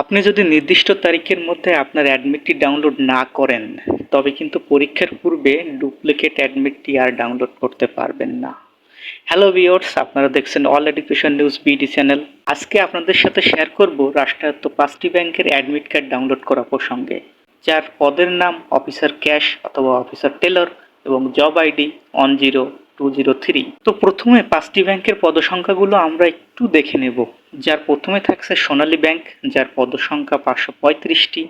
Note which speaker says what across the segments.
Speaker 1: আপনি যদি নির্দিষ্ট তারিখের মধ্যে আপনার অ্যাডমিটটি ডাউনলোড না করেন, তবে কিন্তু পরীক্ষার পূর্বে ডুপ্লিকেট অ্যাডমিটটি আর ডাউনলোড করতে পারবেন না। হ্যালো ভিওর্স আপনারা দেখছেন all education news BD channel আজকে আপনাদের সাথে শেয়ার করব রাষ্ট্রায়ত্ত পাঁচটি ব্যাংকের অ্যাডমিট কার্ড ডাউনলোড করা প্রসঙ্গে, যার পদের নাম অফিসার ক্যাশ অথবা অফিসার টেলর এবং job ID one zero two zero three তো প্রথমে পাঁচটি ব্যাংকের পদসংখ্যাগুলো আমরা একটু দেখে নেব। যার প্রথমে থাকছে সোনালী ব্যাংক, যার পদসংখ্যা পাঁচশো পঁয়ত্রিশটি।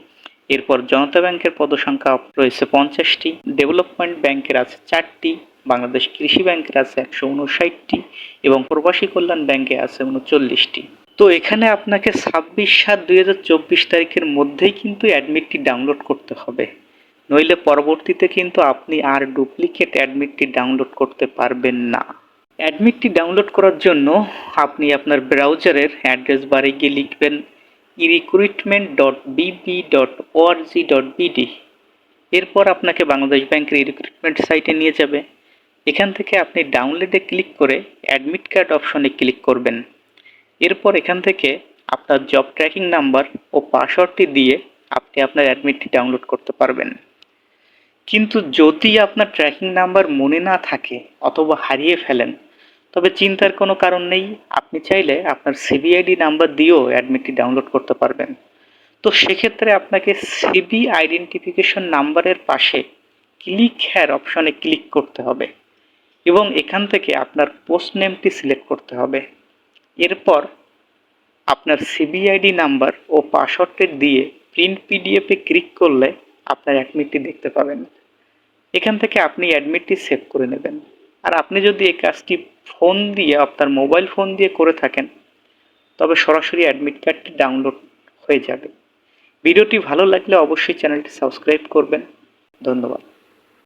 Speaker 1: এরপর জনতা ব্যাংকের পদসংখ্যা রয়েছে পঞ্চাশটি। ডেভেলপমেন্ট ব্যাংকের আছে চারটি। বাংলাদেশ কৃষি ব্যাংকের আছে একশো উনষাটটি। এবং প্রবাসী কল্যাণ ব্যাংকে আছে উনচল্লিশটি। তো এখানে আপনাকে ছাব্বিশ সাত দুই তারিখের মধ্যেই কিন্তু অ্যাডমিটটি ডাউনলোড করতে হবে। নইলে পরবর্তীতে কিন্তু আপনি আর ডুপ্লিকেট অ্যাডমিটটি ডাউনলোড করতে পারবেন না। অ্যাডমিটটি ডাউনলোড করার জন্য আপনি আপনার ব্রাউজারের অ্যাড্রেস বারে গিয়ে লিখবেন recruitment dot BB dot ORG dot BD এরপর আপনাকে বাংলাদেশ ব্যাংকের রিক্রুটমেন্ট সাইটে নিয়ে যাবে। এখান থেকে আপনি ডাউনলোডে ক্লিক করে অ্যাডমিট কার্ড অপশনে ক্লিক করবেন। এরপর এখান থেকে আপনার জব ট্র্যাকিং নাম্বার ও পাসওয়ার্ডটি দিয়ে আপনি আপনার অ্যাডমিটটি ডাউনলোড করতে পারবেন। কিন্তু যদি আপনার ট্র্যাকিং নাম্বার মনে না থাকে অথবা হারিয়ে ফেলেন, তবে চিন্তার কোনো কারণ নেই। আপনি চাইলে আপনার সিবিআইডি নাম্বার দিয়েও অ্যাডমিটটি ডাউনলোড করতে পারবেন। তো সেক্ষেত্রে আপনাকে সিবি আইডেন্টিফিকেশন নাম্বারের পাশে ক্লিক হ্যার অপশনে ক্লিক করতে হবে এবং এখান থেকে আপনার পোস্ট নেমটি সিলেক্ট করতে হবে। এরপর আপনার সিবিআইডি নাম্বার ও পাসওয়ার্ডটি দিয়ে প্রিন্ট পিডিএফে ক্লিক করলে আপনার অ্যাডমিটটি দেখতে পাবেন। এখান থেকে আপনি অ্যাডমিটটি সেভ করে নেবেন। আর আপনি যদি এই কাজটি ফোন দিয়ে, আপনার মোবাইল ফোন দিয়ে করে থাকেন, তবে সরাসরি অ্যাডমিট কার্ডটি ডাউনলোড হয়ে যাবে। ভিডিওটি ভালো লাগলে অবশ্যই চ্যানেলটি সাবস্ক্রাইব করবেন। ধন্যবাদ।